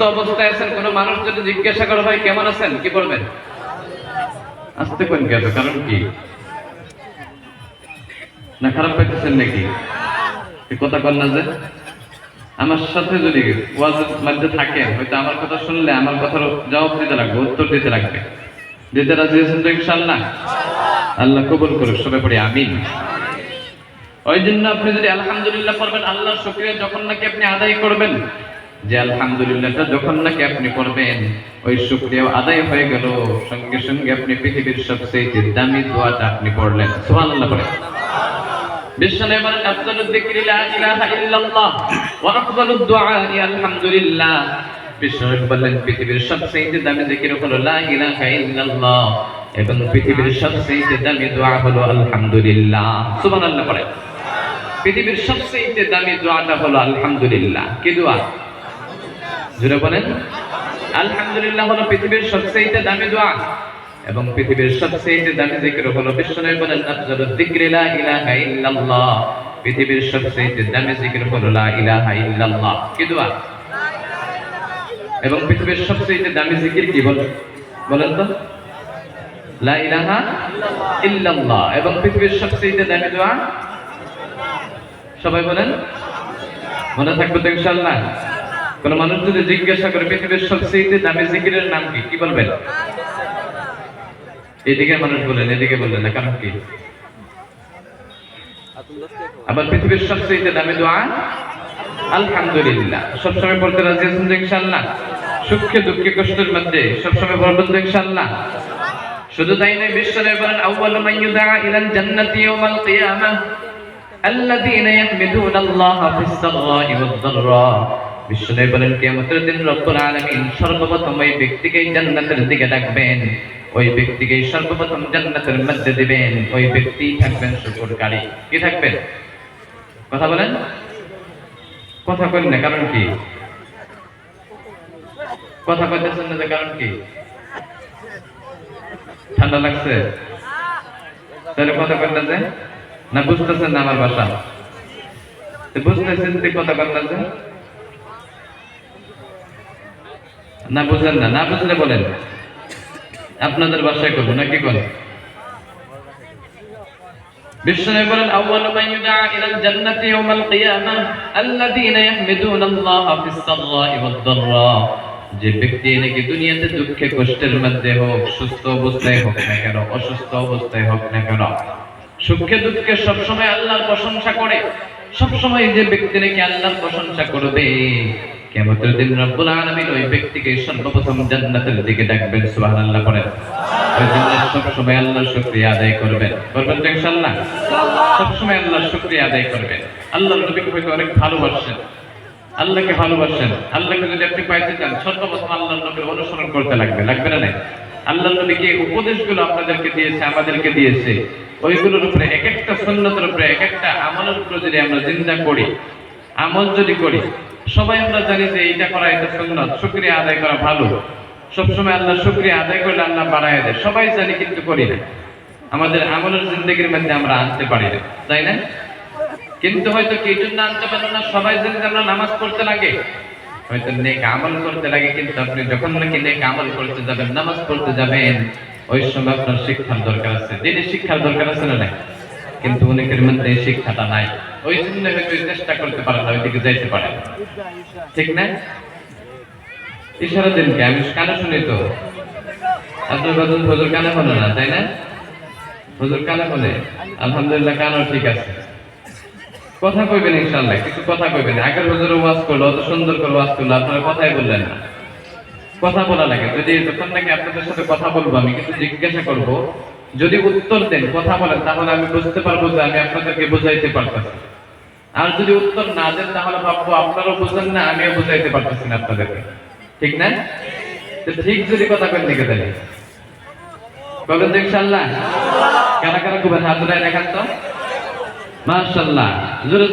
অসুস্থ অবস্থায় আছেন, কোনো মানুষ যদি জিজ্ঞাসা করে, ভাই, কেমন আছেন? কি বলবেন আসতে কোন কেন? কারণ কি? না, খারাপ পাইতেছেন নাকি? কথা কর না যে। আমার সাথে যদি ওয়াজের মধ্যে থাকে হয়তো আমার কথা শুনলে আমার কথার জবাব দিতে লাগবে, উত্তর দিতে লাগবে। দিতে রাজি আছেন তো ইনশাল্লাহ আল্লাহ কবুল করুক সবাই পড়ি, আমিন। ওই জন্য আপনি যদি আলহামদুলিল্লাহ করবেন আল্লাহর শুকরিয়া, যখন নাকি আপনি আদায় করবেন যে আলহামদুলিল্লাহটা যখন নাকি আপনি করবেন, ওই শুকরিয়া আদায় হয়ে গেল, সঙ্গে সঙ্গে আপনি পৃথিবীর সবচেয়ে দামি দোয়াটা আপনি পড়লেন। সুবহানাল্লাহ বলেন পৃথিবীর দামি দোয়া হলো আলহামদুলিল্লাহ। কি দোয়া? জুড়ে বলেন। আলহামদুলিল্লাহ হলো পৃথিবীর সবচেয়ে দামি দোয়া এবং পৃথিবীর সবচেয়ে দামি জিকির হলো বিশ্বনবী বলেন আফজালুদ যিকরি লা ইলাহা ইল্লাল্লাহ। পৃথিবীর সবচেয়ে দামি জিকির হলো লা ইলাহা ইল্লাল্লাহ। কি দোয়া? এবং পৃথিবীর সবচেয়ে দামি জিকির কি বলেন বলেন তো। লা ইলাহা ইল্লাল্লাহ। এবং পৃথিবীর সবচেয়ে দামি দোয়া সবাই বলেন। মনে থাকবে তো ইনশাআল্লাহ। কোন মানুষ যদি জিজ্ঞাসা করে, পৃথিবীর সবচেয়ে দামি জিকিরের নাম কি? কি বলবেন? এদিকে মানুষ বলেন, এদিকে বললেন না, কারণ কি? আবার পৃথিবীর সবচেয়ে দামি দোয়া? আলহামদুলিল্লাহ। সবসময় বলতে রাজি আছেন তো ইনশাআল্লাহ? সুখে দুঃখে কষ্টের মধ্যে সবসময় বলবেন তো ইনশাআল্লাহ? শুধু তাই নয় বিশ্বরে বলেন আউয়ালু মান ইউদা ইলাল জান্নাতি ইয়াওমাল কিয়ামাহ আল্লাযীনা ইয়াহমিদুনা আল্লাহা ফিস সাররা'i ওয়াদ বিশ্বরে বলেন কিয়ামতের দিন রব্বুল আলামিন সর্বপ্রথম ওই ব্যক্তিকে জান্নাতের দিকে ডাকবেন। ওই ব্যক্তিকে সর্বপ্রথম জান্নাতের মধ্যে দিবেন। ওই ব্যক্তি থাকবেন শুকরকারী। কি থাকবেন? কথা বলেন। কথা করেন না, কারণ কি? কথা কইতেছেন না কারণ কি? ঠান্ডা লাগছে? তাহলে কথা করেন না যে? না, বুঝতেছেন না আমার ভাষা? বুঝতেছেন কথা করেন না যে? না বুঝলেন না না বুঝলে বলেন। আপনাদের বাসায় করব, নাকি বিষ্ণু বলেন, আউয়ালু মান ইউদা ইলাল জান্নাতি কিয়ামাহ আল্লাযীনা ফিস ওয়াদ দাররা. যে ব্যক্তি নাকি দুনিয়াতে দুঃখে কষ্টের মধ্যে হোক, সুস্থ অবস্থায় হোক না কেন, অসুস্থ অবস্থায় হোক না কেন, সুখে দুঃখে সবসময় আল্লাহর প্রশংসা করে। সবসময় যে ব্যক্তি নাকি আল্লাহর প্রশংসা করবে কেমতের দিন আদায় করবেন। অনেক আল্লাহকে ভালোবাসেন। যদি আপনি অনুসরণ করতে লাগবে। লাগবে না নাই? আল্লাহর নবীকে উপদেশগুলো আপনাদেরকে দিয়েছে, আমাদেরকে দিয়েছে, ওইগুলোর উপরে এক একটা সুন্নতের উপরে এক একটা আমলের উপরে যদি আমরা চিন্তা করি, আমল যদি করি সবাই আমরা জানি যে এইটা করা এটা সুন্নত, শুকরিয়া আদায় করা ভালো। সবসময় আল্লাহ শুকরিয়া আদায় করলে আল্লাহ বাড়ায় দেয়। সবাই জানি কিন্তু করি না। আমাদের আমলের জিন্দগির মধ্যে আমরা আনতে পারি না। তাই না? কিন্তু হয়তো কি জন্য আনতে পারেন না? সবাই জানি যে আমরা নামাজ পড়তে লাগে। হয়তো নেক আমল করতে লাগে, কিন্তু আপনি যখন নাকি নেক আমল করতে যাবেন, নামাজ পড়তে যাবেন, ওই সময় আপনার শিক্ষার দরকার আছে। দিনের শিক্ষার দরকার আছে না কিন্তু অনেকের মধ্যে এই শিক্ষাটা নাই। ওই জন্য চেষ্টা করতে পারে না ওইদিকে যাইতে পারে ঠিক না? ইশারা দিন কি আমি কানে শুনি তো। আপনার বদল হুজুর কানে বলে না, তাই না? হজুর কানে বলে, আলহামদুলিল্লাহ কানও ঠিক আছে। কথা কইবেন ইনশাল্লাহ কিছু কথা কইবেন। আগের হুজুর ওয়াজ করল, অত সুন্দর করে ওয়াজ করল, আপনারা কথাই বললেন না। কথা বলা লাগে, যদি যখন নাকি আপনাদের সাথে কথা বলব, আমি কিন্তু জিজ্ঞাসা করব। যদি উত্তর দেন, কথা বলেন, তাহলে আমি বুঝতে পারব যে আমি আপনাদেরকে বুঝাইতে পারতেছি। আর যদি উত্তর না দেন, তাহলে ভাববো আপনারাও বুঝেন না, আমিও বুঝাইতে পারতেছি না আপনাদেরকে। ঠিক না? ঠিক যদি কথা কেন লিখে দেন বলেন ইনশাল্লাহ কারা কারা খুব হাত দেখান তো। মাশাআল্লাহ। জোরে